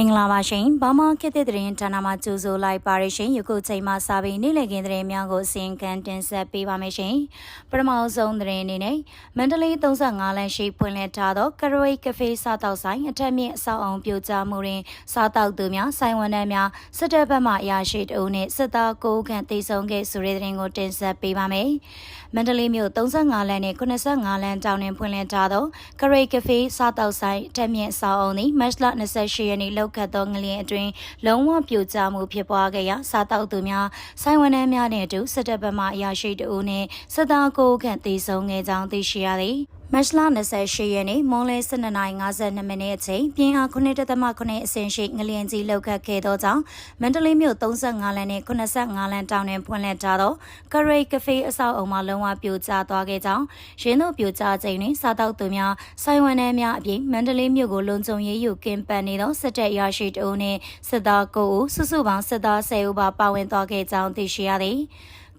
မင်္ဂလာပါရှင်ဘာမခေတ်တဲ့သတင်းဌာနမှာကြိုဆိုလိုက်ပါရရှင်ယခုချိန်မှာစာပေနေ့လည်ခင်းသတင်းများကိုအစီရင်ခံတင်ဆက်ပေးပါမယ်ရှင်ပထမဆုံးသတင်းအနေနဲ့မန္တလေး35လမ်းရှိဖွင့်လှစ်ထားသောကရိုက်ကဖေးစားတောက်ဆိုင်အထက်မြင့်အဆောက်အုံပြိုကျမှုတွင်စားတောက်သူများဆိုင်ဝန်ထမ်းများစစ်တပ်ဘက်မှအရာရှိတအုပ်နှင့်စစ်သား9ခန့်တေဆုံးခဲ့ဆိုတဲ့သတင်းကိုတင်ဆက်ပေးပါမယ်မန္တလေးမြို့35လမ်းနဲ့85လမ်းတောင်တွင်ဖွင့်လှစ်ထားသောကရိုက်ကဖေးစားတောက်ဆိုင်အထက်မြင့်အဆောက်အုံသည်မတ်လ28ရက်နေ့လောက်ခတ်သောငလျင်အတွင်းလုံးဝပြိုကျမှုဖြစ်ပွားခဲ့ရာစားတောက်သူများဆိုင်ဝန်ထမ်းများနှင့်အတူစစ်တပ်ဘက်မှအရာရှိတအုပ်နှင့်စစ်သားကိုခန့်သေဆုံးခဲ့ကြောင်းသိရှိရသည် မတ်လ28ရက်နေ့မွန်လဲ12:52မိနစ်အချိန်ပြင်းအား9.8အဆင့်ရှိငလျင်ကြီးလောက်ခတ်ခဲ့သောကြောင့်မန္တလေးမြို့35လမ်းနဲ့85လမ်းတောင်တွင်ဖွင့်လှစ်ထားသောကရိတ်ကဖေးအဆောက်အုံမှာလုံးဝပြိုကျသွားခဲ့ကြောင်းရင်းတို့ပြိုကျချိန်တွင်စားတောက်သူများဆိုင်ဝန်ထမ်းများအပြင်မန္တလေးမြို့ကိုလုံခြုံရေးယူကင်ပန်နေသောစစ်တပ်ရရှိတအုပ်နှင့်စစ်သား9ဦးစုစုပေါင်းစစ်သား10ဦးပါပါဝင်သွားခဲ့ကြောင်းသိရှိရသည်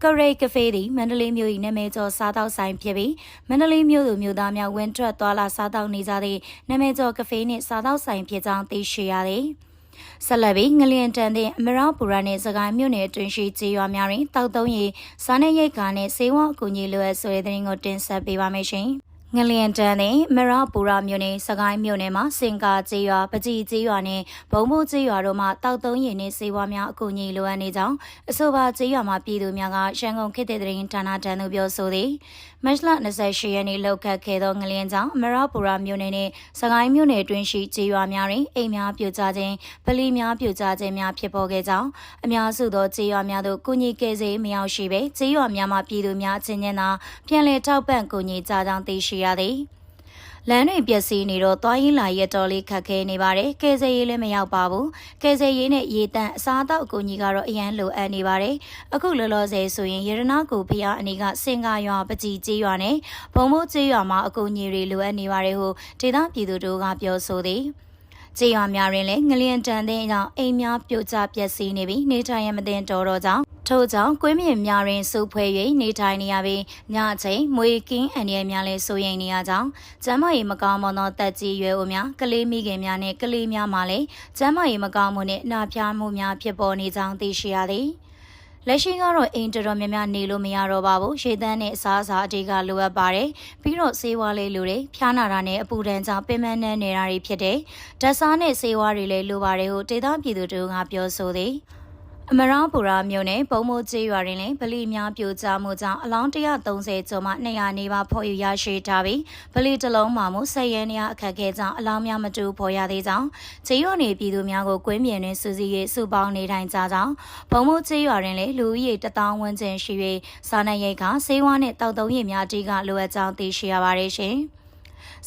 ကရိတ်ကဖေးသည်မန္တလေးမြို့၏နာမည်ကျော်စားတောက်ဆိုင်ဖြစ်ပြီးမန္တလေးမြို့သူမြို့သားများဝင်ထွက်သွားလာစားတောက်နေကြသည့်နာမည်ကျော်ကဖေးနှင့်စားတောက်ဆိုင်ဖြစ်ကြောင်းသိရှိရသည်ဆက်လက်ပြီးငလျင်တန်တဲ့အမရပူရနှင့်စကိုင်းမြို့နယ်အတွင်းရှိကျေးရွာများတွင်တောက်သုံးရီစားနပ်ရိက္ခာနှင့်ဆေးဝါးအကူအညီလိုအပ်ဆိုတဲ့သတင်းကိုတင်ဆက်ပေးပါမယ်ရှင်။ ငလျင်တန်းတဲ့မရပူရမြို့နယ်စကိုင်းမြို့နယ်မှာစင်ကာကျေးရွာပကြည်ကျေးရွာနဲ့ဘုံဘိုးကျေးရွာတို့မှာတောက်သုံးရင်နဲ့စေဝါများအကူအညီလိုအပ်နေကြောင်းအဆိုပါကျေးရွာမှာပြည်သူများကရန်ကုန်ခေတ်တဲ့သတင်းဌာနတန်းတို့ပြောဆိုသည်မတ်လ28ရက်နေ့လောက်ခတ်ခဲ့သောငလျင်ကြောင့်မရပူရမြို့နယ်နဲ့စကိုင်းမြို့နယ်တွင်ရှိကျေးရွာများတွင်အိမ်များပြိုကျခြင်းပလီများပြိုကျခြင်းများဖြစ်ပေါ်ခဲ့ကြောင်းအများစုသောကျေးရွာများသို့ကုညီကယ်ဆယ်မရောက်ရှိပဲကျေးရွာများမှာပြည်သူများအချင်းချင်းသာပြန်လည်ထောက်ပံ့ကူညီကြကြောင်းသိရှိရသည်လမ်းတွေပျက်စီးနေတော့သွားရင်လာရက်တော်လေးခက်ခဲနေပါတယ်။ကယ်ဆယ်ရေးလည်းမရောက်ပါဘူး။ကယ်ဆယ်ရေးနဲ့ရေတန့်အစားအသောက်အကူအညီကတော့အရန်လိုအပ်နေပါတယ်။အခုလောလောဆယ်ဆိုရင်ရတနာကိုဖျားအနေကစင်ကာရွာပကြီးကျေးရွာနဲ့ဘုံမိုးကျေးရွာမှာအကူအညီတွေလိုအပ်နေပါတယ်ဟုဒေသပြည်သူတို့ကပြောဆိုသည်။ ကြေးရွာများတွင်လည်းငလျင်တန်တဲ့ကြောင့်အိမ်များပြိုကျပျက်စီးနေပြီးနေထိုင်ရမတင်တော်တော့ကြောင်းထို့ကြောင့်ကွင်းမြင့်များတွင်စုဖွဲ၍နေထိုင်နေရပြီးညအချိန်မွေကင်းအန်ရများလည်းစိုးရိမ်နေရကြောင်းကျမ်းမာရေးမကောင်းမသောတက်ကြီးရွယ်အိုများကလေးမိခင်များနှင့်ကလေးများမှလည်းကျမ်းမာရေးမကောင်းမှုနှင့်နှာဖျားမှုများဖြစ်ပေါ်နေကြောင်းသိရှိရသည်။ လက်ရှိကတော့အိမ်တော်တော်များများနေလို့မရတော့ပါဘူးရေသန်းနဲ့အစားအစာအတေးကလိုအပ်ပါတယ်ပြီးတော့ဆေးဝါးလေးလိုတယ်ဖျားနာတာနဲ့အပူဒဏ်ကြောင့်ပင်မနှမ်းနေတာတွေဖြစ်တယ်ဓာတ်စားနဲ့ဆေးဝါးတွေလည်းလိုပါတယ်ဟုဒေသပြည်သူတို့ကပြောဆိုသည် အမရပူရာမြို့နယ်ပုံမိုးကျေးရွာတွင်လည်းဗလီများပြိုကျမှုကြောင့်အလောင်း130ကျော်မှ200နေပါဖော်ယူရရှိထားပြီးဗလီတစ်လုံးမှာမှုဆက်ရဲနေရအခက်ခဲကြောင့်အလောင်းများမတူဖော်ရသေးကြောင်းကျေးရွာနေပြည်သူများကိုကွင်းမြင်တွင်စူးစီးရေးစုပေါင်းနေထိုင်ကြကြောင်းပုံမိုးကျေးရွာတွင်လည်းလူဦးရေ1000ဝန်းကျင်ရှိ၍စားနပ်ရိက္ခာဆေးဝါးနှင့်တောက်သုံးရည်များအကြီးကလိုအပ်ကြောင်းသိရှိရပါတယ်ရှင်။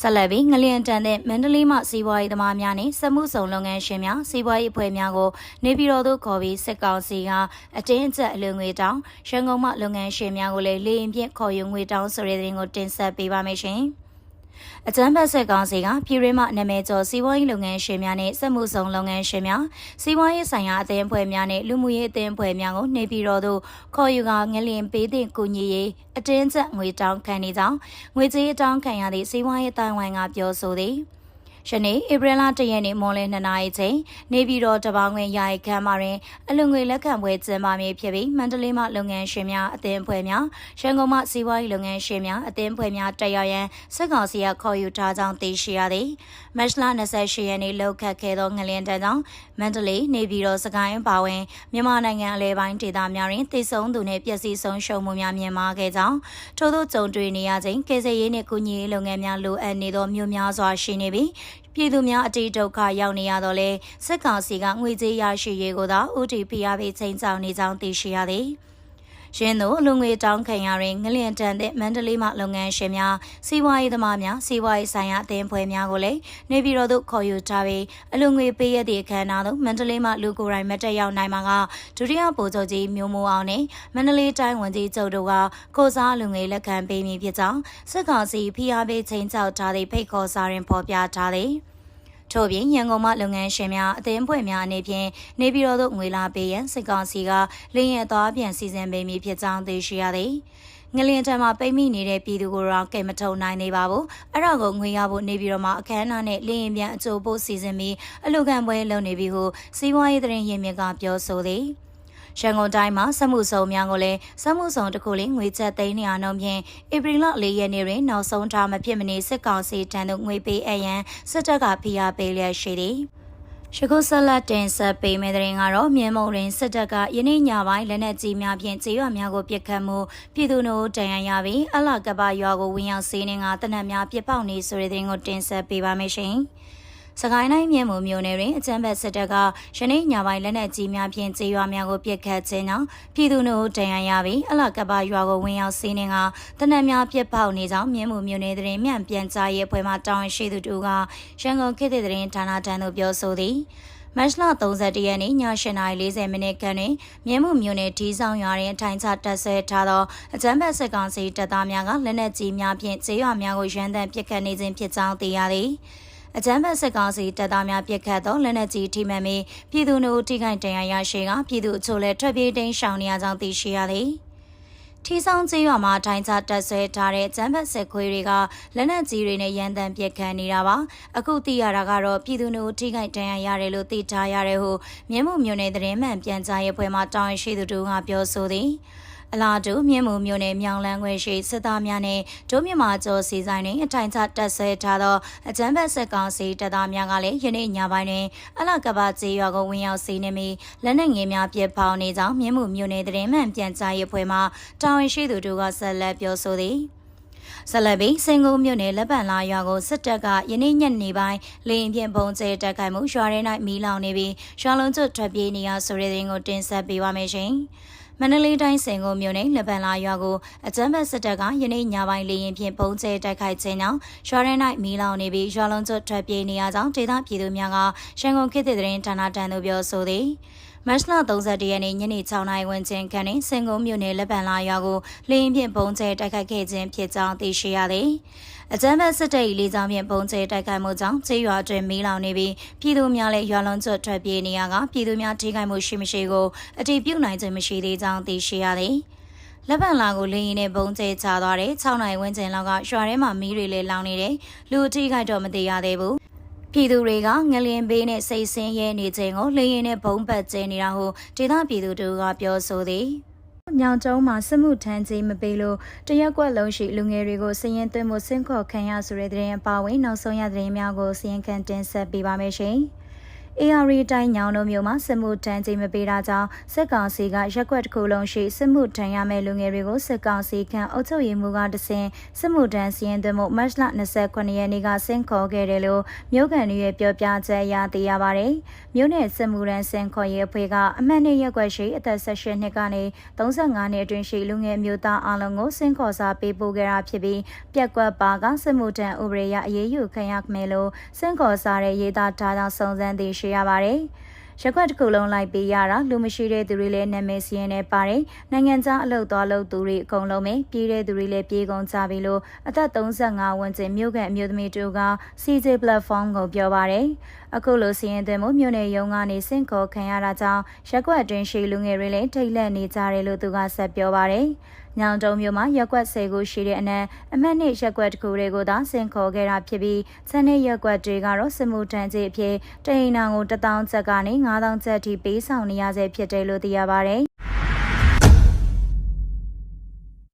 ဆက်လက်ပြီးငလျင်တန်တဲ့မန္တလေးမှစီးပွားရေးသမားများနဲ့စမှုဆောင်လုပ်ငန်းရှင်များစီးပွားရေးအဖွဲ့များကိုနေပြည်တော်သို့ခေါ်ပြီးစစ်ကောင်စီကအတင်းအကျပ်အလွန်ငွေတောင်းရန်ကုန်မှလုပ်ငန်းရှင်များကိုလည်းလေရင်ဖြင့်ခေါ်ယူငွေတောင်းဆိုတဲ့တဲ့ရင်ကိုတင်ဆက်ပေးပါမယ်ရှင်။ အကြမ်းဖက်ဆက်ကောင်စီကပြည်ရင်းမှနာမည်ကျော်စီးပွားရေးလုပ်ငန်းရှင်များနဲ့စက်မှုဆောင်လုပ်ငန်းရှင်များစီးပွားရေးဆိုင်ရာအသင်းအဖွဲ့များနဲ့လူမှုရေးအသင်းအဖွဲ့များကိုနေပြည်တော်သို့ခေါ်ယူကငလျင်ပေးသည့်ကူညီရေးအတင်းကျပ်ငွေတောင်းခံနေကြောင်းငွေကြေးတောင်းခံရသည့်စီးပွားရေးတိုင်ဝမ်ကပြောဆိုသည်။ ယနေ့ဧပြီလ၁ရက်နေ့မွန်လယ်2နာရီချိန်နေပြည်တော်တပောင်းဝင်ယာယီခမ်းမှာတွင်အလွန်ငွေလက်ခံပွဲကျင်းပမည်ဖြစ်ပြီးမန္တလေးမှလုပ်ငန်းရှင်များအသင်းအဖွဲ့များရန်ကုန်မှစီးပွားရေးလုပ်ငန်းရှင်များအသင်းအဖွဲ့များတက်ရောက်ရန်စစ်ကောင်စီကခေါ်ယူထားကြောင်းသိရှိရသည်မတ်လ28ရက်နေ့လောက်ခတ်ခဲ့သောငလျင်တန်းကြောင့်မန္တလေးနေပြည်တော်စကိုင်းပါဝင်မြန်မာနိုင်ငံအလဲပိုင်းဒေသများတွင်တည်ဆုံသူနှင့်ပျက်စီးဆုံးရှုံးမှုများမြင်မာခဲ့ကြောင်းထို့သောကြုံတွေ့နေရချိန်ကေဆယ်ရေးနှင့်ကုညီရေးလုပ်ငန်းများလိုအပ်နေသောမြို့များစွာရှိနေပြီး ပြည်သူများအတိဒုက္ခရောက်နေရတော့လဲစစ်ကောင်စီကငွေကြေးရရှိရေးကိုသာ OTPRP ချိန်ချောင်းနေကြောင်းသိရှိရသည်။ ရင်းတို့လူငွေတောင်းခံရရင်ငလျင်တန်တဲ့မန္တလေးမှလုပ်ငန်းရှင်များစီးပွားရေးသမားများစီးပွားရေးဆိုင်ရာအသင်းဖွဲ့များကိုလည်းနေပြည်တော်သို့ခေါ်ယူထားပြီးအလူငွေပေးရသည့်အခမ်းအနားသို့မန္တလေးမှလူကိုယ်တိုင်မတက်ရောက်နိုင်မှာကဒုတိယဗိုလ်ချုပ်ကြီးမျိုးမိုးအောင်နဲ့မန္တလေးတိုင်းဝန်ကြီးချုပ်တို့ကကိုစားလူငွေလက်ခံပေးမည်ဖြစ်ကြောင်းစစ်ကောင်စီဖိအားပေးချိန်ချောက်ထားသည့်ဖိတ်ခေါ်စာတွင်ဖော်ပြထားသည်။ ထို့ပြင်ရန်ကုန်မှလုပ်ငန်းရှင်များအသင်းဖွဲ့များအနေဖြင့်နေပြည်တော်သို့ငွေလာပေးရန်စစ်ကောင်စီကလင်းရဲသွားပြန်စီစဉ်ပေးမည်ဖြစ်ကြောင်းသိရှိရသည်ငလျင်တံမှာပိတ်မိနေတဲ့ပြည်သူကိုတော့ကဲမထုံနိုင်သေးပါဘူးအဲ့ဒါကိုငွေရဖို့နေပြီးတော့မှအခမ်းအနားနဲ့လင်းရင်ပြန်အကျိုးဖို့စီစဉ်ပြီးအလူခံပွဲလုပ်နေပြီဟုစီးပွားရေးသတင်းရင်းမြစ်ကပြောဆိုသည် ရန်ကုန်တိုင်းမှာစမှုစုံများကိုလည်းစမှုစုံတစ်ခုလေးငွေချက်သိန်း200နှုန်းဖြင့်ဧပြီလ၄ရက်နေ့တွင်နောက်ဆုံးထားမဖြစ်မနေစစ်ကောင်စီတန်းသို့ငွေပေးအပ်ရန်စစ်တပ်ကဖိအားပေးလျက်ရှိသည်။ရှကုဆက်လက်တင်ဆက်ပေးမယ့်တဲ့ရင်ကတော့မြင်းမုံတွင်စစ်တပ်ကယနေ့ညပိုင်းလက်နက်ကြီးများဖြင့်ကျေးရွာများကိုပစ်ခတ်မှုပြည်သူတို့တန်ရန်ရပြီးအလကပရွာကိုဝင်ရောက်စီးနှင်းကတနက်များပစ်ပေါက်နေဆိုတဲ့တဲ့ရင်ကိုတင်ဆက်ပေးပါမယ်ရှင်။ စကိုင်းတိုင်းမြို့မှုမြို့နယ်တွင်အကြမ်းဖက်စစ်တပ်ကယနေ့ညပိုင်းလက်နက်ကြီးများဖြင့်ကျေးရွာများကိုပစ်ခတ်ခြင်းကြောင့်ပြည်သူတို့တန်ရန်ရပြီးအလကပရွာကိုဝင်ရောက်စီးနှင်းကတနက်များပစ်ပေါက်နေကြောင်းမြို့မှုမြို့နယ်တွင်မြန်ပြန်ကြားရေးအဖွဲ့မှတောင်းရှိသူတို့ကရန်ကုန်ခေတ်သစ်သတင်းဌာနတန်းသို့ပြောဆိုသည်။မတ်လ31ရက်နေ့ည8:40မိနစ်ခန့်တွင်မြင်းမှုမြို့နယ်ဒီဆောင်ရွာတွင်ထိုင်ချတပ်ဆဲထားသောအကြမ်းဖက်စစ်ကောင်စီတပ်သားများကလက်နက်ကြီးများဖြင့်ကျေးရွာများကိုရန်တမ်းပစ်ခတ်နေခြင်းဖြစ်ကြောင်းသိရသည်။ အကြမ်းဖက်စစ်ကောင်စီတပ်သားများပစ်ခတ်သောလက်နက်ကြီးထိမှန်ပြီးပြည်သူတို့ထိခိုက်ဒဏ်ရာရရှိကပြည်သူအချို့လည်းထွက်ပြေးတိမ်းရှောင်နေရကြောင်းသိရှိရသည်။ထီဆောင်ကျေးရွာမှာထိုင်ချတက်ဆွဲထားတဲ့ကျန်းဖက်ဆက်ခွေးတွေကလက်နက်ကြီးတွေနဲ့ရန်တမ်းပစ်ခတ်နေတာပါအခုသိရတာကတော့ပြည်သူတို့ထိခိုက်ဒဏ်ရာရတယ်လို့သိထားရတယ်ဟုမြင်းမှုမြို့နယ်သတင်းမှန်ပြန်ကြားရေးဖွဲ့မှတောင်းရှိသူတို့ကပြောဆိုသည် အလားတူမြင်းမှုမြို့နယ်မြောင်လန်းခွေရှိစစ်သားများနဲ့ဒုမြမကျော်စီဆိုင်တွင်အထိုင်ချတက်ဆွဲထားသောအကြမ်းဖက်စစ်ကောင်စီတပ်သားများကလည်းယနေ့ညပိုင်းတွင်အလကဘာကျေးရွာကိုဝင်ရောက်စီးနှင်းပြီးလက်နက်ငယ်များပြစ်ပေါင်းနေကြောင်းမြင်းမှုမြို့နယ်သတင်းမှန်ပြန်ကြားရေးဖွဲ့မှတာဝန်ရှိသူတို့ကဆက်လက်ပြောဆိုသည်ဆက်လက်ပြီးစင်ကုန်မြို့နယ်လက်ပံလာရွာကိုစစ်တပ်ကယနေ့ညနေပိုင်းလေရင်ဖြင့်ပုံကျဲတက်ခိုက်မှုရွာထဲ၌မီးလောင်နေပြီးရွာလုံးကျွတ်ထွက်ပြေးနေရဆိုတဲ့သတင်းကိုတင်ဆက်ပေးပါမယ်ရှင်။ မန္တလေးတိုင်းစင်ကုန်မြို့နယ်လက်ပံလာရွာကိုအကြမ်းဖက်စစ်တပ်ကယနေ့ညပိုင်းလေရင်ဖြင့်ပုံကျဲတိုက်ခိုက်ခြင်းကြောင့်ရွာရဲ၌မီးလောင်နေပြီးရွာလုံးကျွတ်ထွက်ပြေးနေရကြောင်းဒေသပြည်သူများကရန်ကုန်ခေတ်သစ်သတင်းဌာနတန်သို့ပြောဆိုသည်မတ်လ31ရက်နေ့ညနေ6နာရီဝန်းကျင်ခန့်တွင်စင်ကုန်မြို့နယ်လက်ပံလာရွာကိုလေရင်ဖြင့်ပုံကျဲတိုက်ခိုက်ခဲ့ခြင်းဖြစ်ကြောင်းသိရှိရသည် အကြမ်းဖက်စစ်တပ်၏လေကြောင်းဖြင့်ပုံကျဲတိုက်ခိုက်မှုကြောင့်ကျေးရွာတွင်မီးလောင်နေပြီးပြည်သူများလည်းရွာလုံးကျွတ်ထွက်ပြေးနေရကပြည်သူများထိခိုက်မှုရှိမရှိကိုအတည်ပြုနိုင်ခြင်းမရှိသေးကြောင်းသိရှိရသည်လက်ပံလာကိုလင်းရင်နဲ့ဘုံကျဲချသွားတဲ့6နိုင်ဝန်းကျင်လောက်ကရွာထဲမှာမီးတွေလည်းလောင်နေတယ်လူအထိခိုက်တော့မသိရသေးဘူးပြည်သူတွေကငလျင်ဘေးနဲ့စိတ်ဆင်းရဲနေခြင်းကိုလေရင်နဲ့ဘုံပတ်ကျဲနေတာဟုဒေသပြည်သူတို့ကပြောဆိုသည် ညောင်ကျုံမှာစစ်မှုထမ်းခြင်းမပေးလို့တရက်ကွက်လုံးရှိလူငယ်တွေကိုစည်ရင်သွင်းမှုစင့်ခေါ်ခံရဆိုတဲ့တဲ့ရင်ပါဝင်နောက်ဆုံးရတဲ့များကိုစည်ရင်ခံတင်ဆက်ပေးပါမယ်ရှင်။ AR တိုင်းညောင်တို့မျိုးမှာစစ်မှုထမ်းခြင်းမပေးတာကြောင့်စစ်ကောင်စီကရက်ွက်တစ်ခုလုံးရှိစစ်မှုထမ်းရမယ့်လူငယ်တွေကိုစစ်ကောင်စီခန့်အုပ်ချုပ်ရေးမှူးကတစဉ်စစ်မှုထမ်းစီရင်သွင်းမှုမတ်လ29ရက်နေ့ကဆင့်ခေါ်ခဲ့တယ်လို့မြို့ကန်တွေရဲ့ပြောပြချက်အရသိရပါတယ်။မြို့နယ်စစ်မှုထမ်းဆင့်ခေါ်ရေးအဖွဲ့ကအမှတ်နှစ်ရက်ွက်ရှိအသက်18နှစ်ကနေ35နှစ်အတွင်းရှိလူငယ်မျိုးသားအလုံးကိုဆင့်ခေါ်စာပေးပို့ခဲ့တာဖြစ်ပြီးပြက်ကွက်ပါကစစ်မှုထမ်းဥပဒေရအရေးယူခံရမယ်လို့ဆင့်ခေါ်စာရဲ့ရေးသားထားကြောင်းစုံစမ်းသိရှိရပါတယ်။ရက်ွက်တစ်ခုလုံးလိုက်ပေးရတာလူမရှိတဲ့သူတွေလည်းနာမည်စီရင်နေပါတယ်။နိုင်ငံခြားအလုပ်သွားလုပ်သူတွေအကုန်လုံးပဲပြေးတဲ့သူတွေလည်းပြေးကုန်ကြပြီလို့အသက်35ဝန်းကျင်မြို့ကန်အမျိုးသမီးတို့က CJ platform ကိုပြောပါတယ်။အခုလိုစီရင်တဲ့မှုမြို့နယ်ရုံးကနေစင့်ခေါ်ခံရတာကြောင့်ရက်ွက်အတွင်းရှိလူငယ်တွေလည်းထိတ်လန့်နေကြတယ်လို့သူကဆက်ပြောပါတယ်။ညောင်တုံမြို့မှာရက်ွက်၁၀ခုရှိတဲ့အနက်အမှတ်နှစ်ရက်ွက်တစ်ခုတွေကိုသာဆင်ခေါ်ခဲ့တာဖြစ်ပြီးဆန်တဲ့ရက်ွက်တွေကတော့စမှုတန်ကြီးအဖြစ်တအိမ်နာကို1000ကျပ်ကနေ9000ကျပ်ထိပေးဆောင်နေရဆဲဖြစ်တယ်လို့သိရပါတယ်။